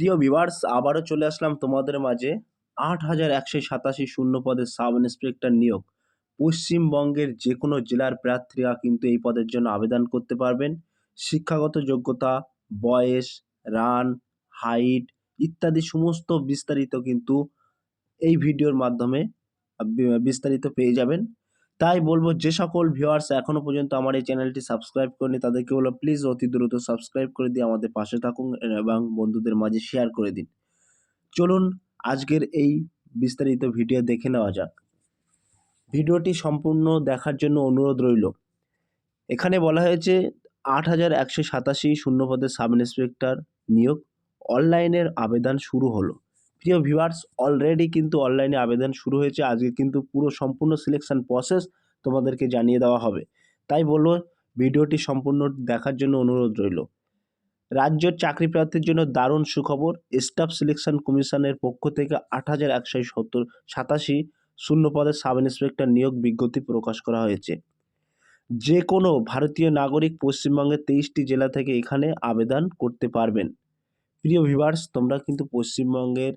প্রিয় ভিউয়ার্স আবারও চলে আসলাম তোমাদের মাঝে আট হাজার একশো সাতাশি শূন্য পদের সাব ইন্সপেক্টর নিয়োগ। পশ্চিমবঙ্গের যে কোনো জেলার প্রার্থীরা কিন্তু এই পদের জন্য আবেদন করতে পারবেন। শিক্ষাগত যোগ্যতা, বয়স রান হাইট ইত্যাদি সমস্ত বিস্তারিত কিন্তু এই ভিডিওর মাধ্যমে বিস্তারিত পেয়ে যাবেন। তাই বলব যে সকল ভিউয়ার্স এখনও পর্যন্ত আমার এই চ্যানেলটি সাবস্ক্রাইব করেনি, তাদেরকে বলো প্লিজ অতি দ্রুত সাবস্ক্রাইব করে দিয়ে আমাদের পাশে থাকুন এবং বন্ধুদের মাঝে শেয়ার করে দিন। চলুন আজকের এই বিস্তারিত ভিডিও দেখে নেওয়া যাক। ভিডিওটি সম্পূর্ণ দেখার জন্য অনুরোধ রইল। এখানে বলা হয়েছে আট হাজার একশো সাতাশি শূন্যপদের সাব ইন্সপেক্টর নিয়োগ অনলাইনের আবেদন শুরু হলো। প্রিয় ভিউয়ার্স অলরেডি কিন্তু অনলাইনে আবেদন শুরু হয়েছে। আজকে কিন্তু পুরো সম্পূর্ণ সিলেকশন প্রসেস তোমাদেরকে জানিয়ে দেওয়া হবে। তাই বলব, ভিডিওটি সম্পূর্ণ দেখার জন্য অনুরোধ রইল। রাজ্যের চাকরি প্রার্থীর জন্য দারুণ সুখবর। স্টাফ সিলেকশন কমিশনের পক্ষ থেকে আট হাজার একশো সত্তর, সাতাশি শূন্য পদের সাব ইন্সপেক্টর নিয়োগ বিজ্ঞপ্তি প্রকাশ করা হয়েছে। যে কোনো ভারতীয় নাগরিক পশ্চিমবঙ্গের তেইশটি জেলা থেকে এখানে আবেদন করতে পারবেন। প্রিয় ভিভার্স তোমরা কিন্তু পশ্চিমবঙ্গের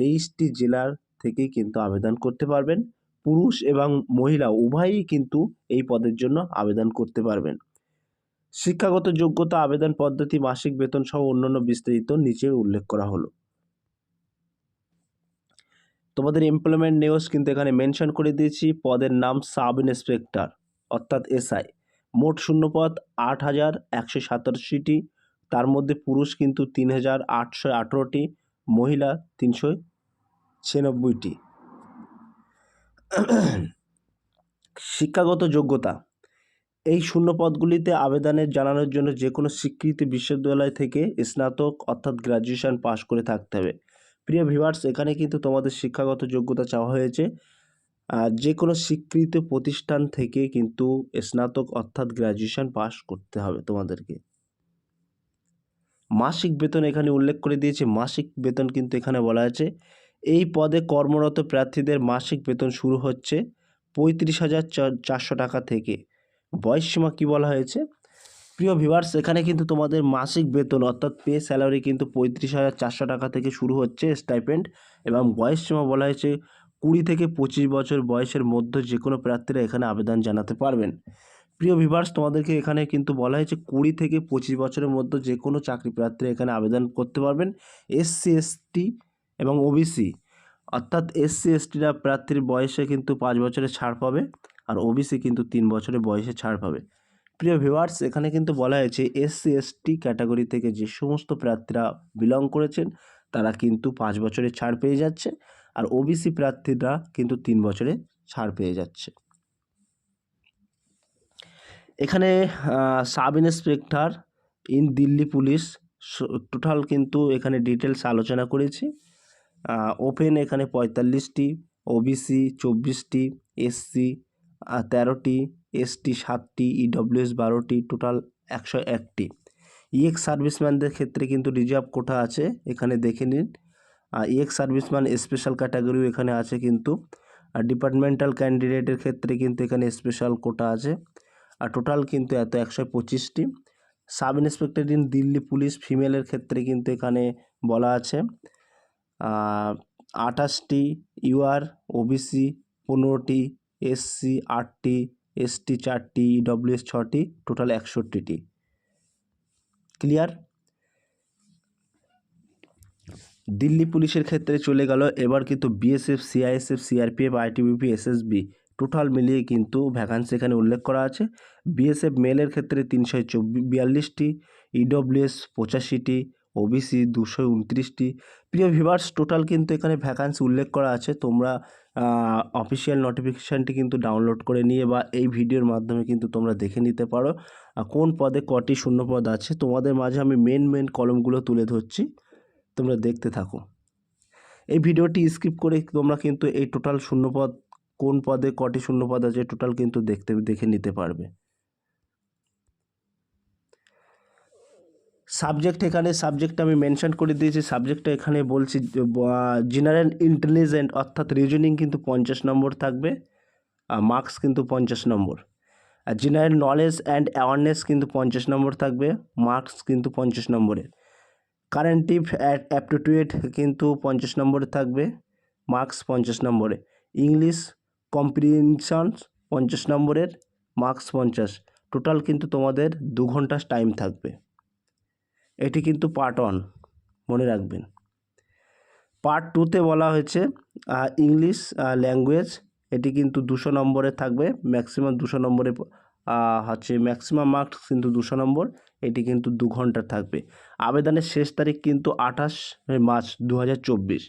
তেইশটি জেলার থেকেই কিন্তু আবেদন করতে পারবেন। পুরুষ এবং মহিলা উভয়ই কিন্তু এই পদের জন্য আবেদন করতে পারবেন। শিক্ষাগত যোগ্যতা, আবেদন পদ্ধতি, মাসিক বেতন সহ অন্যান্য বিস্তারিত নিচে উল্লেখ করা হলো। তোমাদের এমপ্লয়মেন্ট নিউজ কিন্তু এখানে মেনশন করে দিয়েছি। পদের নাম সাব ইন্সপেক্টর অর্থাৎ এসআই। মোট শূন্যপদ আট হাজার একশো সাতাশিটি। তার মধ্যে পুরুষ কিন্তু তিন হাজার আটশো আঠেরোটি, মহিলা তিনশো ছিয়ানব্বইটি। শিক্ষাগত যোগ্যতা। এই শূন্য পদগুলিতে আবেদনের জানানোর জন্য যে কোনো স্বীকৃত বিশ্ববিদ্যালয় থেকে স্নাতক অর্থাৎ গ্র্যাজুয়েশন পাশ করে থাকতে হবে। প্রিয় ভিভার্স এখানে কিন্তু তোমাদের শিক্ষাগত যোগ্যতা চাওয়া হয়েছে। যে কোনো স্বীকৃত প্রতিষ্ঠান থেকে কিন্তু স্নাতক অর্থাৎ গ্র্যাজুয়েশন পাস করতে হবে তোমাদেরকে। মাসিক বেতন এখানে উল্লেখ করে দিয়েছে। মাসিক বেতন কিন্তু এখানে বলা আছে। এই পদে কর্মরত প্রার্থীদের মাসিক বেতন শুরু হচ্ছে পঁয়ত্রিশ হাজার চারশো টাকা থেকে। বয়স সীমা কী বলা হয়েছে? প্রিয় ভিভার্স এখানে কিন্তু তোমাদের মাসিক বেতন অর্থাৎ পে স্যালারি কিন্তু পঁয়ত্রিশ হাজার চারশো টাকা থেকে শুরু হচ্ছে স্টাইপেন্ড এবং বয়স সীমা বলা হয়েছে কুড়ি থেকে পঁচিশ বছর বয়সের মধ্যে যে কোনো প্রার্থীরা এখানে আবেদন জানাতে পারবেন। প্রিয় ভিভার্স তোমাদেরকে এখানে কিন্তু বলা হয়েছে কুড়ি থেকে পঁচিশ বছরের মধ্যে যে কোনো চাকরি প্রার্থীরা এখানে আবেদন করতে পারবেন। এসসি এসটি এবং ওবিসি অর্থাৎ এসসি এসটিরা প্রার্থীর বয়সে কিন্তু পাঁচ বছরের ছাড় পাবে আর ওবিসি কিন্তু তিন বছরের বয়সে ছাড় পাবে। প্রিয় ভিউয়ার্স এখানে কিন্তু বলা হয়েছে এসসি এসটি ক্যাটাগরি থেকে যে সমস্ত প্রার্থীরা বিলং করেছেন, তারা কিন্তু পাঁচ বছরের ছাড় পেয়ে যাচ্ছে আর ওবিসি প্রার্থীরা কিন্তু তিন বছরে ছাড় পেয়ে যাচ্ছে। এখানে sub inspector in Delhi police total কিন্তু এখানে ডিটেলস আলোচনা করেছি। ওপেন এখানে পঁয়তাল্লিশটি ওবিসি চব্বিশটি এসসি তেরোটি এসটি সাতটি ইডব্লিউএস বারোটি টোটাল একশো একটি। ইএক্স সার্ভিসম্যানদের ক্ষেত্রে কিন্তু রিজার্ভ কোটা আছে, এখানে দেখে নিন। আর ইএক্স সার্ভিসম্যান স্পেশাল ক্যাটাগরিও এখানে আছে কিন্তু। আর ডিপার্টমেন্টাল ক্যান্ডিডেটের ক্ষেত্রে কিন্তু এখানে স্পেশাল কোটা আছে। আর টোটাল কিন্তু এত একশো পঁচিশটি। Sub inspector in Delhi police ফিমেলের ক্ষেত্রে কিন্তু এখানে বলা আছে। আঠাশটি ইউআর, ওবিসি পনেরোটি, এসসি আটটি, এসটি চারটি ইডব্লিউএস ছটি, টোটাল একষট্টিটি। ক্লিয়ার? দিল্লি পুলিশের ক্ষেত্রে চলে গেল। এবার কিন্তু BSF, CISF, CRPF, ITBP, SSB total মিলিয়ে কিন্তু ভ্যাকান্সি এখানে উল্লেখ করা আছে। বিএসএফ মেলের ক্ষেত্রে তিনশো চব্বিশ বিয়াল্লিশটি ইডব্লিউএস পঁচাশিটি ওবিসি দুশো উনত্রিশটি। প্রিয় ভিভার্স টোটাল কিন্তু এখানে ভ্যাকান্সি উল্লেখ করা আছে। তোমরা অফিসিয়াল নোটিফিকেশানটি কিন্তু ডাউনলোড করে নিয়ে বা এই ভিডিওর মাধ্যমে কিন্তু তোমরা দেখে নিতে পারো। কোন পদে কটি শূন্যপদ আছে, তোমাদের মাঝে আমি মেন মেন কলমগুলো তুলে ধরছি। তোমরা দেখতে থাকো। এই ভিডিওটি স্কিপ করে তোমরা কিন্তু এই টোটাল শূন্যপদ কোন পদে কটি শূন্যপদ আছে, টোটাল কিন্তু দেখতে, দেখে নিতে পারবে। সাবজেক্ট এখানে সাবজেক্ট আমি মেনশন করে দিয়েছি সাবজেক্টটা এখানে বলছি জেনারেল ইন্টেলিজেন্ট অর্থাৎ রিজনিং কিন্তু পঞ্চাশ নম্বর থাকবে, আর মার্কস কিন্তু পঞ্চাশ নম্বর। আর জেনারেল নলেজ অ্যান্ড অ্যাওয়ারনেস কিন্তু পঞ্চাশ নম্বর থাকবে মার্কস কিন্তু পঞ্চাশ নম্বরের। কারেন্টিভ অ্যাপটিটিউড কিন্তু পঞ্চাশ নম্বরে থাকবে মার্কস পঞ্চাশ নম্বরে। ইংলিশ কম্প্রিহেনশনস পঞ্চাশ নম্বরের মার্কস পঞ্চাশ। টোটাল কিন্তু তোমাদের দু ঘণ্টা টাইম থাকবে। এটি কিন্তু পার্ট ওয়ান মনে রাখবেন। পার্ট টুতে বলা হয়েছে ইংলিশ ল্যাঙ্গুয়েজ এটি কিন্তু দুশো নম্বরে থাকবে। ম্যাক্সিমাম দুশো নম্বরে হচ্ছে ম্যাক্সিমাম মার্কস কিন্তু দুশো নম্বর, এটি কিন্তু দু ঘণ্টা থাকবে। আবেদনের শেষ তারিখ কিন্তু আঠাশ মার্চ দু হাজার চব্বিশ।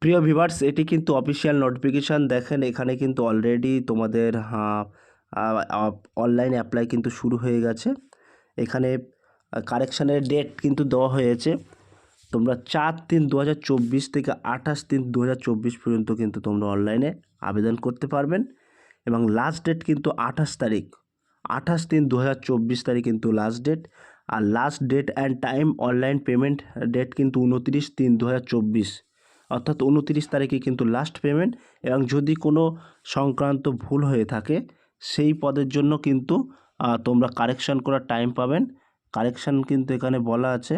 প্রিয় ভিভার্স এটি কিন্তু অফিসিয়াল নোটিফিকেশান দেখেন এখানে কিন্তু অলরেডি তোমাদের অনলাইন অ্যাপ্লাই কিন্তু শুরু হয়ে গেছে। এখানে কারেকশানের ডেট কিন্তু দেওয়া হয়েছে। তোমরা চার তিন দু থেকে আঠাশ তিন দু পর্যন্ত কিন্তু তোমরা অনলাইনে আবেদন করতে পারবেন। এবং লাস্ট ডেট কিন্তু আঠাশ তারিখ। আঠাশ তিন দু তারিখ কিন্তু last date R last date and time online payment date কিন্তু উনত্রিশ তিন দু অর্থাৎ উনত্রিশ তারিখে কিন্তু লাস্ট পেমেন্ট এবং যদি কোনো সংক্রান্ত ভুল হয়ে থাকে সেই পদের জন্য কিন্তু তোমরা কারেকশান করার টাইম পাবেন। কারেকশান কিন্তু এখানে বলা আছে।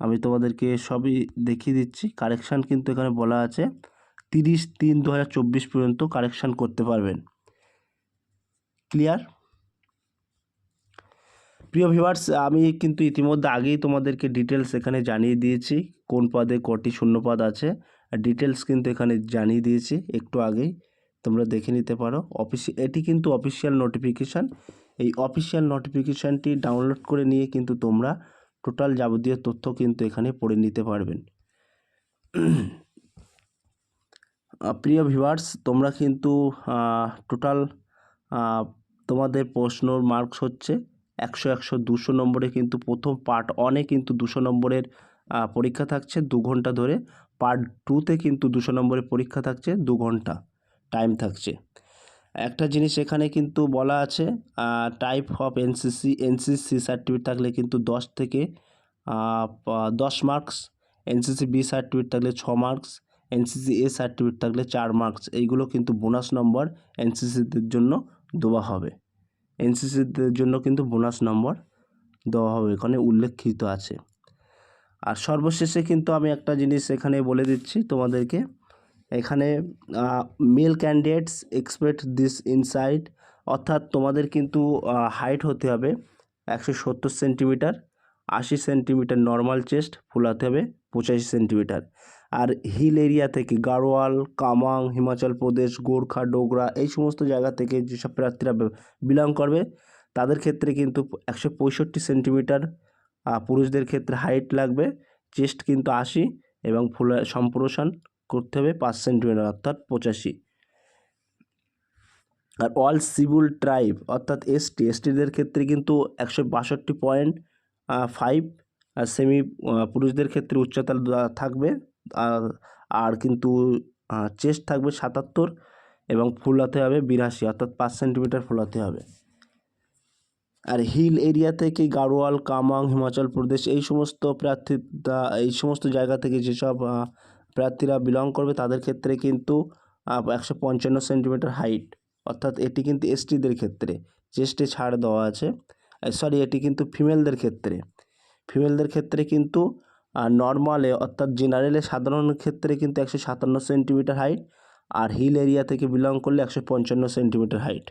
আমি তোমাদেরকে সবই দেখিয়ে দিচ্ছি। কারেকশান কিন্তু এখানে বলা আছে। তিরিশ তিন দু পর্যন্ত কারেকশান করতে পারবেন। ক্লিয়ার প্রিয় ভিউয়ার্স আমি কিন্তু ইতিমধ্যে আগেই তোমাদেরকে ডিটেলস এখানে জানিয়ে দিয়েছি। কোন পদে কটি শূন্যপদ আছে। ডিটেলস কিন্তু এখানে জানিয়ে দিয়েছি একটু আগেই। তোমরা দেখে নিতে পারো। অফিস এটি কিন্তু অফিসিয়াল নোটিফিকেশান এই অফিসিয়াল নোটিফিকেশানটি ডাউনলোড করে নিয়ে কিন্তু তোমরা টোটাল যাবতীয় তথ্য কিন্তু এখানে পড়ে নিতে পারবেন। প্রিয় ভিউয়ার্স তোমরা কিন্তু টোটাল তোমাদের প্রশ্নর মার্কস হচ্ছে একশো একশো দুশো নম্বরে কিন্তু প্রথম পার্ট অনে কিন্তু দুশো নম্বরের পরীক্ষা থাকছে। দু ঘণ্টা ধরে পার্ট টুতে কিন্তু দুশো নম্বরের পরীক্ষা থাকছে। দু ঘণ্টা। টাইম থাকছে। একটা জিনিস এখানে কিন্তু বলা আছে type of NCC NCC certificate থাকলে কিন্তু দশ থেকে দশ মার্কস এনসিসি বি সার্টিফিকেট থাকলে ছ মার্কস এনসিসি এ সার্টিফিকেট থাকলে চার মার্কস এইগুলো কিন্তু বোনাস নম্বর এনসিসিদের জন্য দেওয়া হবে। এনসিসিদের জন্য কিন্তু বোনাস নম্বর দেওয়া হবে, এখানে উল্লেখিত আছে। আর সর্বশেষে কিন্তু আমি একটা জিনিস এখানে বলে দিচ্ছি তোমাদেরকে। এখানে male candidates expect this inside অর্থাৎ তোমাদের কিন্তু হাইট হতে হবে একশো সত্তর সেন্টিমিটার আশি সেন্টিমিটার নর্মাল চেস্ট ফুলাতে হবে পঁচাশি সেন্টিমিটার আর হিল এরিয়া থেকে গাড়োয়াল, কামাং, হিমাচল প্রদেশ, গোর্খা, ডোগরা, এই সমস্ত জায়গা থেকে যেসব প্রার্থীরা বিলং করবে, তাদের ক্ষেত্রে কিন্তু একশো পঁয়ষট্টি সেন্টিমিটার পুরুষদের ক্ষেত্রে হাইট লাগবে চেস্ট কিন্তু আশি এবং ফুলা, সম্প্রসারণ করতে হবে পাঁচ সেন্টিমিটার অর্থাৎ পঁচাশি। আর অল সিভিল ট্রাইব অর্থাৎ এসটি এসটিদের ক্ষেত্রে কিন্তু একশো বাষট্টি পয়েন্ট ফাইভ আর সেমি পুরুষদের ক্ষেত্রে উচ্চতা থাকবে, আর আর কিন্তু চেস্ট থাকবে সাতাত্তর এবং ফুলাতে হবে বিরাশি, অর্থাৎ পাঁচ সেন্টিমিটার ফুলাতে হবে। আর হিল এরিয়া থেকে গাড়োয়াল, কামাং, হিমাচল প্রদেশ এই সমস্ত প্রার্থী এই সমস্ত জায়গা থেকে যেসব প্রার্থীরা বিলং করবে তাদের ক্ষেত্রে কিন্তু একশো পঞ্চান্ন সেন্টিমিটার হাইট অর্থাৎ এটি কিন্তু এসটিদের ক্ষেত্রে চেস্টে ছাড় দেওয়া আছে সরি এটি কিন্তু ফিমেলদের ক্ষেত্রে। ফিমেলদের ক্ষেত্রে কিন্তু নর্মালে অর্থাৎ জেনারেলে সাধারণ ক্ষেত্রে কিন্তু একশো সাতান্ন সেন্টিমিটার হাইট আর হিল এরিয়া থেকে বিলং করলে একশো পঞ্চান্ন সেন্টিমিটার হাইট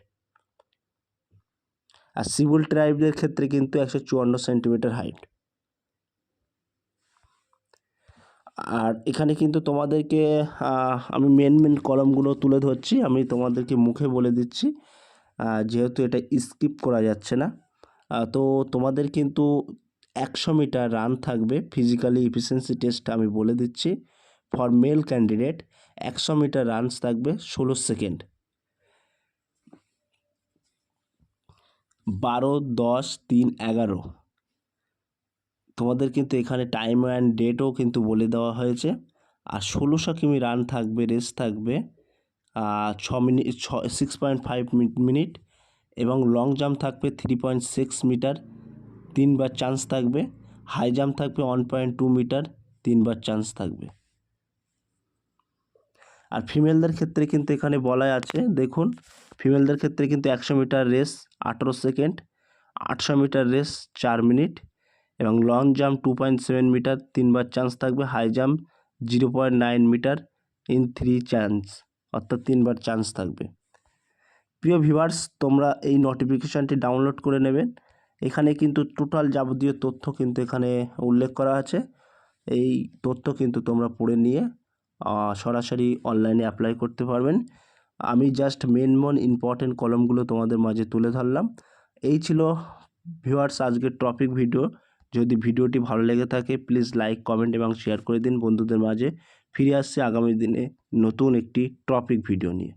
আর সিভিল ট্রাইবদের ক্ষেত্রে কিন্তু একশো চুয়ান্ন সেন্টিমিটার হাইট আর এখানে কিন্তু তোমাদেরকে আমি মেন মেন কলমগুলো তুলে ধরছি, আমি তোমাদেরকে মুখে বলে দিচ্ছি। যেহেতু এটা স্কিপ করা যাচ্ছে না তো তোমাদের কিন্তু একশো মিটার রান থাকবে ফিজিক্যালি এফিসিয়েন্সি টেস্ট আমি বলে দিচ্ছি। ফর মেল ক্যান্ডিডেট একশো মিটার রানস থাকবে ষোলো সেকেন্ড বারো, দশ, তিন, এগারো। তোমাদের কিন্তু এখানে টাইম অ্যান্ড ডেটও কিন্তু বলে দেওয়া হয়েছে। আর ষোলোশো কিমি রান থাকবে রেস থাকবে ছ মিনিট ছ সিক্স পয়েন্ট ফাইভ মিনিট এবং লং জাম্প থাকবে থ্রি পয়েন্ট সিক্স মিটার তিনবার চান্স থাকবে। হাই জাম্প থাকবে ওয়ান পয়েন্ট টু মিটার তিনবার চান্স থাকবে। আর ফিমেলদের ক্ষেত্রে কিন্তু এখানে বলাই আছে, দেখুন ফিমেলদের ক্ষেত্রে কিন্তু একশো মিটার রেস আঠেরো সেকেন্ড আটশো মিটার রেস চার মিনিট এবং long jump two point seven metre তিনবার চান্স থাকবে high jump zero point nine metre in three chance অর্থাৎ তিনবার চান্স থাকবে। প্রিয় ভিভার্স তোমরা এই নোটিফিকেশানটি ডাউনলোড করে নেবেন এখানে কিন্তু টোটাল যাবতীয় তথ্য কিন্তু এখানে উল্লেখ করা আছে। এই তথ্য কিন্তু তোমরা পড়ে নিয়ে সরাসরি অনলাইনে অ্যাপ্লাই করতে পারবেন। আমি জাস্ট মেন মন ইম্পর্টেন্ট কলমগুলো তোমাদের মাঝে তুলে ধরলাম। এই ছিল ভিউয়ার্স আজকের টপিক ভিডিও যদি ভিডিওটি ভালো লেগে থাকে প্লিজ লাইক কমেন্ট এবং শেয়ার করে দিন। বন্ধুদের মাঝে ফিরে আসছে আগামী দিনে নতুন একটি টপিক ভিডিও নিয়ে।